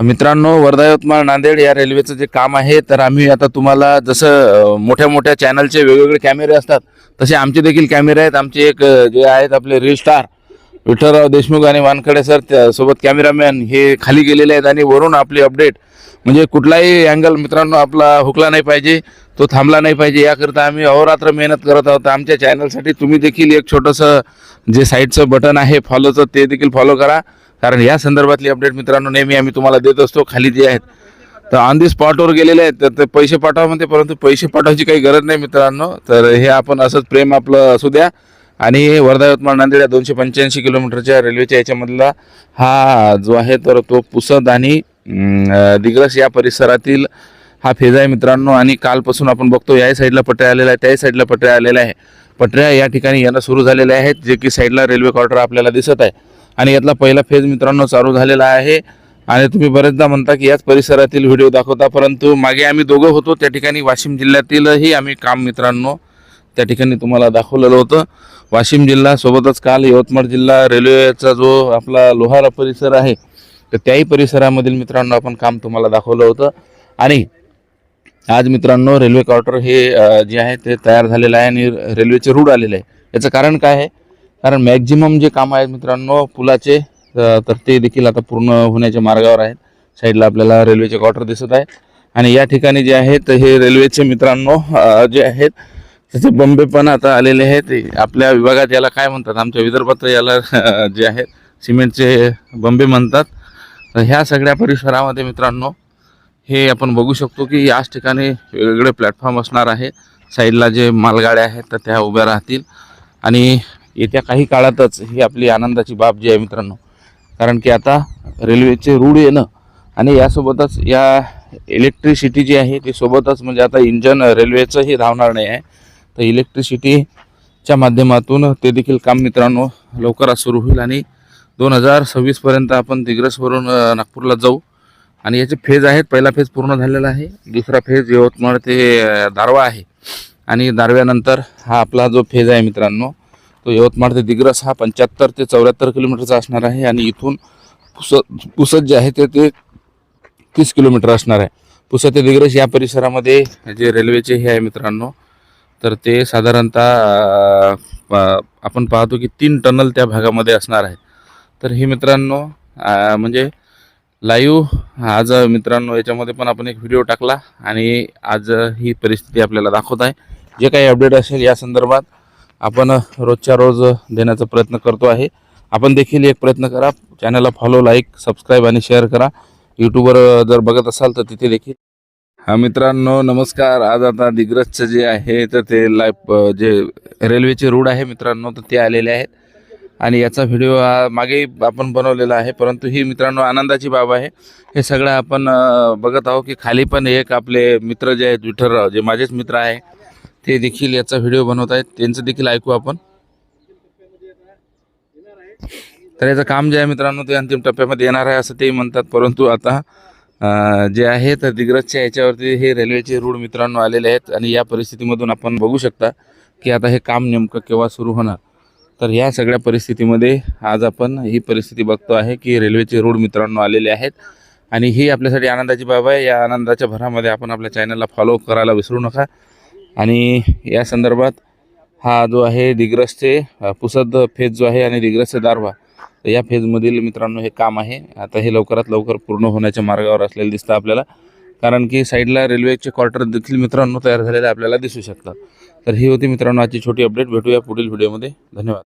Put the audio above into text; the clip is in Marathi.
मित्रांनो वर्धा यवतमाळ नांदेड या रेल्वेचं जे काम आहे तर आम्ही आता तुम्हाला जसं मोठ्या मोठ्या चॅनलचे वेगवेगळे कॅमेरे असतात तसे आमचे देखील कॅमेरे आहेत. आमचे एक जे आहेत आपले रील स्टार विठ्ठलराव देशमुख आणि वानखडे सर त्यासोबत कॅमेरामॅन हे खाली गेलेले आहेत आणि वरून आपली अपडेट म्हणजे कुठलाही अँगल मित्रांनो आपला हुकला नाही पाहिजे तो थांबला नाही पाहिजे. याकरिता आम्ही अहोरात्र मेहनत करत आहोत. आमच्या चॅनलसाठी तुम्ही देखील एक छोटंसं जे साईडचं बटन आहे फॉलोचं ते देखील फॉलो करा. कारण या संदर्भातली अपडेट मित्रांनो नेहमी आम्ही तुम्हाला देत असतो खाली जे आहेत. तर ऑन दी स्पॉटवर गेलेले आहेत तर ते पैसे पाठवा म्हणते परंतु पैसे पाठवायची काही गरज नाही मित्रांनो. तर हे आपण असंच प्रेम आपलं असू द्या. आणि वर्धा यवतमाळ नांदेड या दोनशे पंच्याऐंशी किलोमीटरच्या रेल्वेच्या याच्यामधला हा जो आहे तर तो पुसद आणि दिग्रस या परिसरातील हा फेज आहे मित्रांनो. आणि कालपासून आपण बघतो याही साईडला पटऱ्या आलेला आहे त्याही साईडला पटऱ्या आलेल्या आहे पटऱ्या या ठिकाणी यांना सुरू झालेल्या आहेत जे की साईडला रेल्वे क्वार्टर आपल्याला दिसत आहे. आणि यातला पहिला फेज मित्रांनो चालू झालेला आहे. आणि तुम्ही बरेचदा म्हणता की याच परिसरातील व्हिडिओ दाखवता परंतु मागे आम्ही दोघं होतो त्या ठिकाणी वाशिम जिल्ह्यातीलही आम्ही काम मित्रांनो त्या ठिकाणी तुम्हाला दाखवलेलं होतं. वाशिम जिल्हा सोबतच काल यवतमाळ जिल्हा रेल्वेचा जो आपला लोहारा परिसर आहे तर त्याही परिसरामधील मित्रांनो आपण काम तुम्हाला दाखवलं होतं. आणि आज मित्रांनो रेल्वे क्वार्टर हे जे आहे ते तयार झालेलं आहे आणि रेल्वेचे रूट आलेले आहे. याचं कारण काय आहे? कारण मॅक्झिमम जे कामं आहेत मित्रांनो पुलाचे तर ते देखील आता पूर्ण होण्याच्या मार्गावर आहेत. साईडला आपल्याला रेल्वेचे क्वार्टर दिसत आहे आणि या ठिकाणी जे आहेत हे रेल्वेचे मित्रांनो जे आहेत त्याचे बंबे पण आता आलेले आहेत. आपल्या विभागात याला काय म्हणतात? आमच्या विदर्भात याला जे आहेत सिमेंटचे बंबे म्हणतात. तर ह्या सगळ्या परिसरामध्ये मित्रांनो हे आपण बघू शकतो की याच ठिकाणी वेगवेगळे प्लॅटफॉर्म असणार आहे. साईडला जे मालगाड्या आहेत तर त्या उभ्या राहतील. आणि येत्या काही काळातच ही आपली आनंदाची बाब जी आहे मित्रांनो. कारण की आता रेल्वेचे रूळ येणं आणि यासोबतच या इलेक्ट्रिसिटी जी आहे ती सोबतच म्हणजे आता इंजन रेल्वेचंही धावणार नाही आहे. तर इलेक्ट्रिसिटीच्या माध्यमातून ते देखील काम मित्रांनो लवकरच सुरू होईल आणि दोन हजार सव्वीसपर्यंत आपण दिग्रसवरून नागपूरला जाऊ. आणि याचे फेज आहेत पहिला फेज पूर्ण झालेला आहे. दुसरा फेज यवतमाळ ते दारवा आहे. आणि दारव्यानंतर हा आपला जो फेज आहे मित्रांनो तो यवतमाळ ते दिग्रस हा पंच्याहत्तर ते चौऱ्याहत्तर किलोमीटरचा असणार आहे आणि इथून पुसद पुसद जे आहे ते ते तीस किलोमीटर असणार आहे. पुसद ते दिग्रस या परिसरामध्ये जे रेल्वेचे हे आहे मित्रांनो तर ते साधारणतः आपण पाहतो की तीन टनल त्या भागामध्ये असणार आहे. तर हे मित्रांनो म्हणजे लाईव्ह आज मित्रांनो याच्यामध्ये पण आपण एक व्हिडिओ टाकला आणि आज ही परिस्थिती आपल्याला दाखवत आहे. जे काही अपडेट असेल या संदर्भात आपण रोजच्या रोज देण्याचा प्रयत्न करतो आहे. आपण देखील एक प्रयत्न करा. चॅनलला फॉलो लाईक सबस्क्राईब आणि शेअर करा. यूट्यूबवर जर बघत असाल तर तिथे देखील. हा मित्रांनो नमस्कार. आज आता दिग्रजचं जे आहे तर ते लाईफ जे रेल्वेचे रूळ आहे मित्रांनो तर ते आलेले आहेत. आणि याचा व्हिडिओ हा मागे आपण बनवलेला आहे. परंतु ही मित्रांनो आनंदाची बाब आहे. हे सगळं आपण बघत आहोत की खाली पण एक आपले मित्र जे आहेत विठ्ठलराव जे माझेच मित्र आहे. ते देखील याचा व्हिडिओ बनवत आहेत. त्यांचं देखील ऐकू आपण. तर याचं काम जे आहे मित्रांनो ते अंतिम टप्प्यामध्ये येणार आहे असं ते म्हणतात. परंतु आता जे आहे तर दिग्रजच्या याच्यावरती हे रेल्वेचे रूळ मित्रांनो आलेले आहेत. आणि या परिस्थितीमधून आपण बघू शकता की आता हे काम नेमकं केव्हा सुरू होणार. तर या सगळ्या परिस्थितीमध्ये आज आपण ही परिस्थिती बघतो आहे की रेल्वेचे रूळ मित्रांनो आलेले आहेत. आणि ही आपल्यासाठी आनंदाची बाब आहे. या आनंदाच्या भरामध्ये आपण आपल्या चॅनलला फॉलो करायला विसरू नका. आणि या संदर्भात हा जो आहे दिग्रसचे पुसद फेज जो आहे आणि दिग्रसचे दारवा तर या फेजमधील मित्रांनो हे काम आहे. आता हे लवकरात लवकर पूर्ण होण्याच्या मार्गावर असलेलं दिसतं आपल्याला. कारण की साईडला रेल्वेचे क्वार्टर देखील मित्रांनो तयार झालेले आपल्याला दिसू शकतात. तर ही होती मित्रांनो आजची छोटी अपडेट. भेटूया पुढील व्हिडिओमध्ये. धन्यवाद.